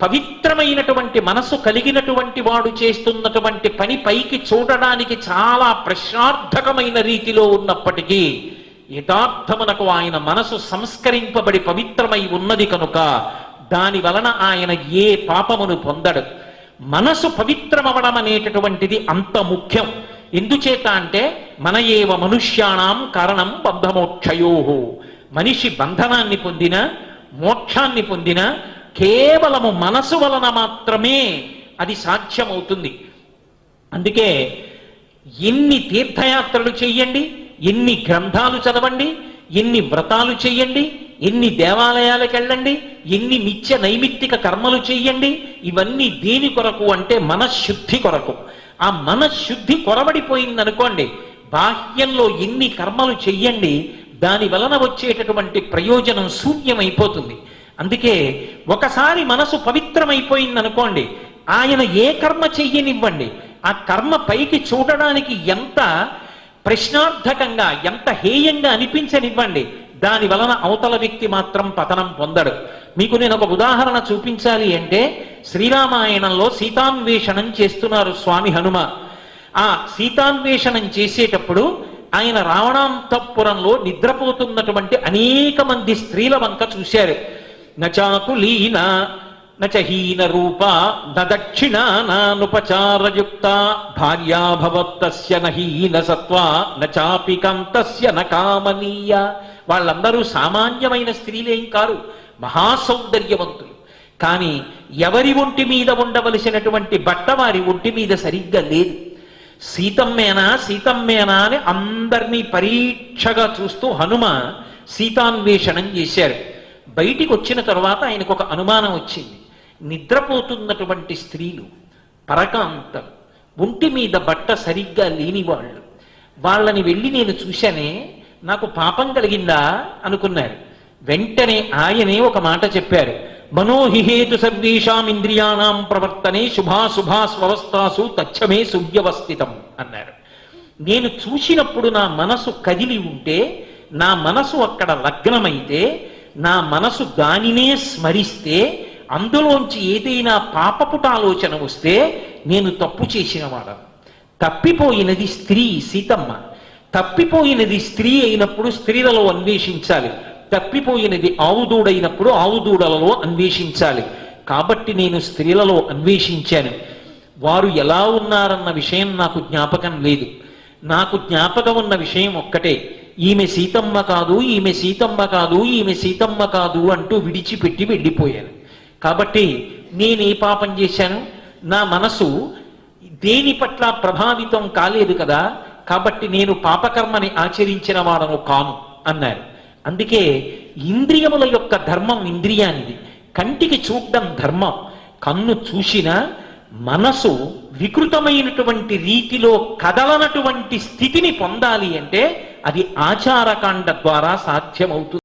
పవిత్రమైనటువంటి మనసు కలిగినటువంటి వాడు చేస్తున్నటువంటి పని పైకి చూడడానికి చాలా ప్రశ్నార్థకమైన రీతిలో ఉన్నప్పటికీ యథార్థమునకు ఆయన మనసు సంస్కరింపబడి పవిత్రమై ఉన్నది కనుక దాని వలన ఆయన ఏ పాపమును పొందడు. మనసు పవిత్రమవడం అనేటటువంటిది అంత ముఖ్యం. ఎందుచేత అంటే మన ఏవ మనుష్యాణం కారణం బంధమోక్షయోహో మనిషి బంధనాన్ని పొందిన మోక్షాన్ని పొందిన కేవలము మనసు వలన మాత్రమే అది సాధ్యమవుతుంది. అందుకే ఎన్ని తీర్థయాత్రలు చెయ్యండి ఎన్ని గ్రంథాలు చదవండి ఎన్ని వ్రతాలు చెయ్యండి ఎన్ని దేవాలయాలకు వెళ్ళండి ఎన్ని నిత్య నైమిత్తిక కర్మలు చెయ్యండి ఇవన్నీ దేని కొరకు అంటే మనశుద్ధి కొరకు. ఆ మనశుద్ధి కొరబడిపోయిందనుకోండి బాహ్యంలో ఎన్ని కర్మలు చెయ్యండి దాని వలన వచ్చేటటువంటి ప్రయోజనం శూన్యమైపోతుంది. అందుకే ఒకసారి మనసు పవిత్రమైపోయిందనుకోండి ఆయన ఏ కర్మ చెయ్యనివ్వండి ఆ కర్మ పైకి చూడడానికి ఎంత ప్రశ్నార్థకంగా ఎంత హేయంగా అనిపించనివ్వండి దాని వలన అవతల వ్యక్తి మాత్రం పతనం పొందడు. మీకు నేను ఒక ఉదాహరణ చూపించాలి అంటే శ్రీరామాయణంలో సీతాన్వేషణం చేస్తున్నారు స్వామి హనుమ. ఆ సీతాన్వేషణం చేసేటప్పుడు ఆయన రావణాంతపురంలో నిద్రపోతున్నటువంటి అనేక మంది స్త్రీల వంక చూశారు. నచాకులీన నచహీన రూప నదక్షిణ నానుపచారయుక్త భార్యాభవత్తస్య నహీన సత్వ నచాపి కంతస్య నకామనీయ వాళ్ళందరూ సామాన్యమైన స్త్రీలేం కారు? మహాసౌందర్యవంతులు. కానీ ఎవరి ఒంటి మీద ఉండవలసినటువంటి బట్ట వారి ఒంటి మీద సరిగ్గా లేదు. సీతమ్మేనా సీతమ్మేనా అని అందరినీ పరీక్షగా చూస్తూ హనుమ సీతాన్వేషణం చేశారు. బయటికి వచ్చిన తర్వాత ఆయనకు ఒక అనుమానం వచ్చింది. నిద్రపోతున్నటువంటి స్త్రీలు పరకాంతం ఒంటి మీద బట్ట సరిగ్గా లేని వాళ్ళు. వాళ్ళని వెళ్ళి నేను చూశానే నాకు పాపం కలిగిందా అనుకున్నారు. వెంటనే ఆయనే ఒక మాట చెప్పారు. మనోహిహేతు సర్వేషాం ఇంద్రియాణం ప్రవర్తనే శుభాశుభా స్వవస్థాసు తచ్చమే సువ్యవస్థితం అన్నారు. నేను చూసినప్పుడు నా మనసు కదిలి ఉంటే నా మనసు అక్కడ లగ్నమైతే నా మనసు దానినే స్మరిస్తే అందులోంచి ఏదైనా పాపపుట ఆలోచన వస్తే నేను తప్పు చేసిన వాడను తప్పిపోయినది స్త్రీ సీతమ్మ. తప్పిపోయినది స్త్రీ అయినప్పుడు స్త్రీలలో అన్వేషించాలి. తప్పిపోయినది ఆవుదూడైనప్పుడు ఆవుదూడలలో అన్వేషించాలి. కాబట్టి నేను స్త్రీలలో అన్వేషించాను. వారు ఎలా ఉన్నారన్న విషయం నాకు జ్ఞాపకం లేదు. నాకు జ్ఞాపకం ఉన్న విషయం ఒక్కటే. ఈమె సీతమ్మ కాదు ఈమె సీతమ్మ కాదు ఈమె సీతమ్మ కాదు అంటూ విడిచిపెట్టి వెళ్ళిపోయాను కాబట్టి నేను ఏ పాపం చేశాను? నా మనసు దేని పట్ల ప్రభావితం కాలేదు కదా కాబట్టి నేను పాపకర్మని ఆచరించిన వాడను కాను అన్నారు. అందుకే ఇంద్రియముల యొక్క ధర్మం ఇంద్రియానిది. కంటికి చూడడం ధర్మం. కన్ను చూసిన మనసు వికృతమైనటువంటి రీతిలో కదలనటువంటి స్థితిని పొందాలి అంటే అది ఆచారకాండ ద్వారా సాధ్యమవుతుంది.